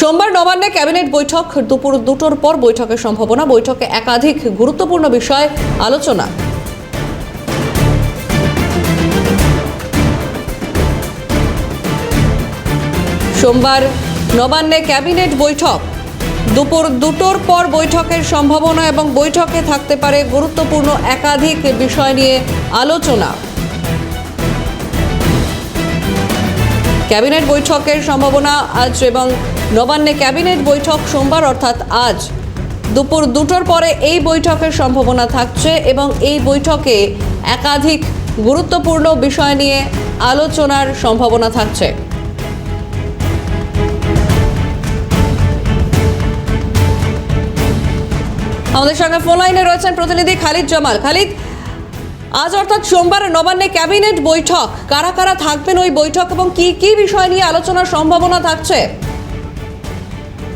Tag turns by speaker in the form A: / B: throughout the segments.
A: সোমবার নবান্নে ক্যাবিনেট বৈঠক, দুপুর দুটোর পর বৈঠকের সম্ভাবনা, বৈঠকে একাধিক গুরুত্বপূর্ণ বিষয় আলোচনা। সোমবার নবান্নে ক্যাবিনেট বৈঠক, দুপুর দুটোর পর বৈঠকের সম্ভাবনা এবং বৈঠকে থাকতে পারে গুরুত্বপূর্ণ একাধিক বিষয় নিয়ে আলোচনা। ক্যাবিনেট বৈঠকের সম্ভাবনা আজ এবং নবান্নে ক্যাবিনেট বৈঠক সোমবার, অর্থাৎ আজ। দুপুর দুটোর পরে এই বৈঠকের সম্ভাবনা থাকছে এবং এই বৈঠকে একাধিক গুরুত্বপূর্ণ বিষয় নিয়ে আলোচনার সম্ভাবনা থাকছে। আমাদের সঙ্গে ফোন লাইনে রয়েছেন প্রতিনিধি খালিদ জামাল। খালিদ আজ অর্থাৎ সোমবার নবান্নে ক্যাবিনেট বৈঠক। কারা কারা থাকবেন ওই বৈঠক এবং কি কি বিষয় নিয়ে আলোচনার সম্ভাবনা থাকছে?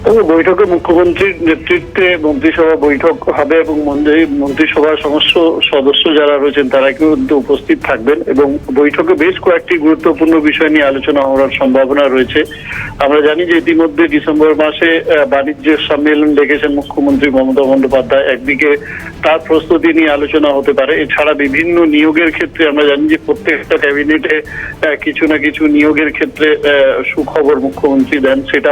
B: বৈঠকে মুখ্যমন্ত্রীর নেতৃত্বে মন্ত্রিসভা বৈঠক হবে এবং মন্ত্রী- মন্ত্রিসভার সমস্ত সদস্য যারা রয়েছেন, তারা কিন্তু উপস্থিত থাকবেন এবং বৈঠকে বেশ কয়েকটি গুরুত্বপূর্ণ বিষয় নিয়ে আলোচনা হওয়ার সম্ভাবনা রয়েছে। আমরা জানি যে ইতিমধ্যে ডিসেম্বর মাসে বাণিজ্য সম্মেলন ডেকেছেন মুখ্যমন্ত্রী মমতা বন্দ্যোপাধ্যায়। একদিকে তার প্রস্তুতি নিয়ে আলোচনা হতে পারে। এছাড়া বিভিন্ন নিয়োগের ক্ষেত্রে আমরা জানি যে প্রত্যেকটা ক্যাবিনেটে কিছু না কিছু নিয়োগের ক্ষেত্রে সুখবর মুখ্যমন্ত্রী দেন। সেটা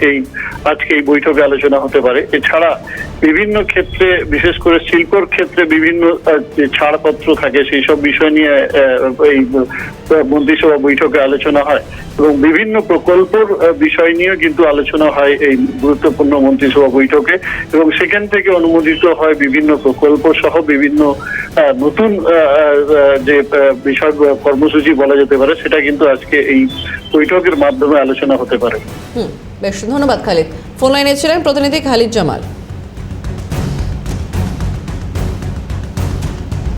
B: এই আজকে এই বৈঠকে আলোচনা হতে পারে। এছাড়া বিভিন্ন ক্ষেত্রে, বিশেষ করে শিল্পর ক্ষেত্রে বিভিন্ন ছাড়পত্র থাকে, সেই সব বিষয় নিয়ে এই মন্ত্রিসভা বৈঠকে আলোচনা হয় এবং বিভিন্ন প্রকল্পর বিষয় নিয়েও কিন্তু আলোচনা হয় এই গুরুত্বপূর্ণ মন্ত্রিসভা বৈঠকে এবং সেখান থেকে অনুমোদিত হয় বিভিন্ন প্রকল্প সহ বিভিন্ন নতুন যে বিষয় কর্মসূচি বলা যেতে পারে, সেটা কিন্তু আজকে এই বৈঠকের মাধ্যমে আলোচনা হতে পারে।
A: হুম, বেশ, ধন্যবাদ খালিদ। ফোন লাইনে ছিলেন প্রতিনিধি খালিদ জামাল।